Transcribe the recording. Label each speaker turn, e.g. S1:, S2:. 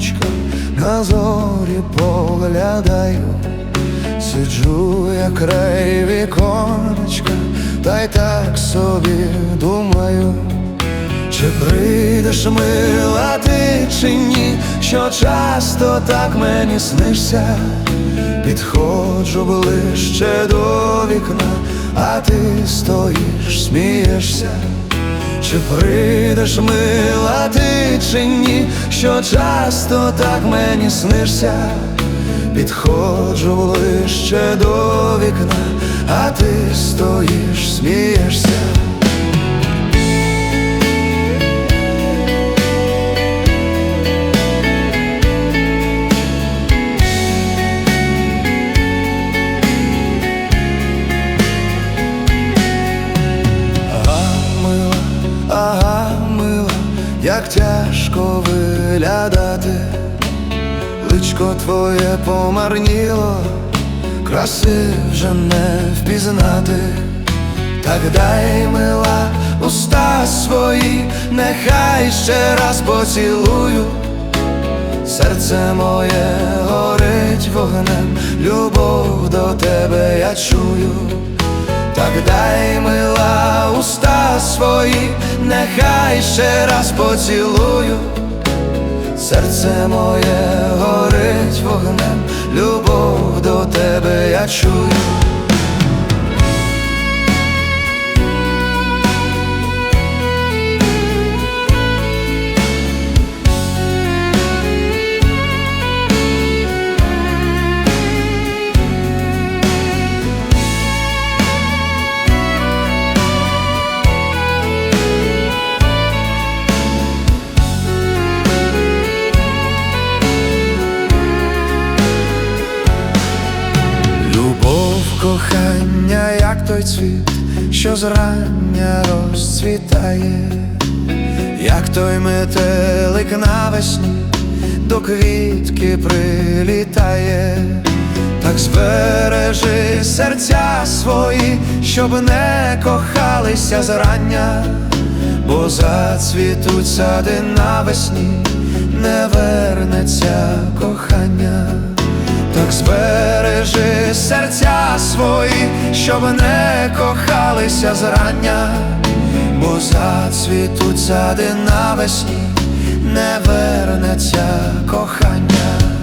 S1: віконечко, на зорі поглядаю, сиджу я край віконечка, та й так собі думаю. Чи прийдеш мила ти чи ні, що часто так мені снишся, підходжу ближче до вікна, а ти стоїш, смієшся, чи прийдеш мила ти чи ні, що часто так мені снишся, підходжу ближче до вікна, а ти стоїш, смієшся. Тяжко виглядати, личко твоє помарніло, краси вже не впізнати, так дай мила уста свої, нехай ще раз поцілую. Серце моє горить вогнем, любов до тебе я чую. Так дай мила уста свої, нехай ще раз поцілую. Серце моє горить вогнем, любов до тебе я чую. Той цвіт, що зрання розцвітає, як той метелик навесні до квітки прилітає, так збережи серця свої, щоб не кохалися зрання, бо зацвітуть сади навесні, не вернеться кохання. Так збережи серця свої, щоб не кохалися зрання, бо зацвітуть сади навесні, не вернеться кохання.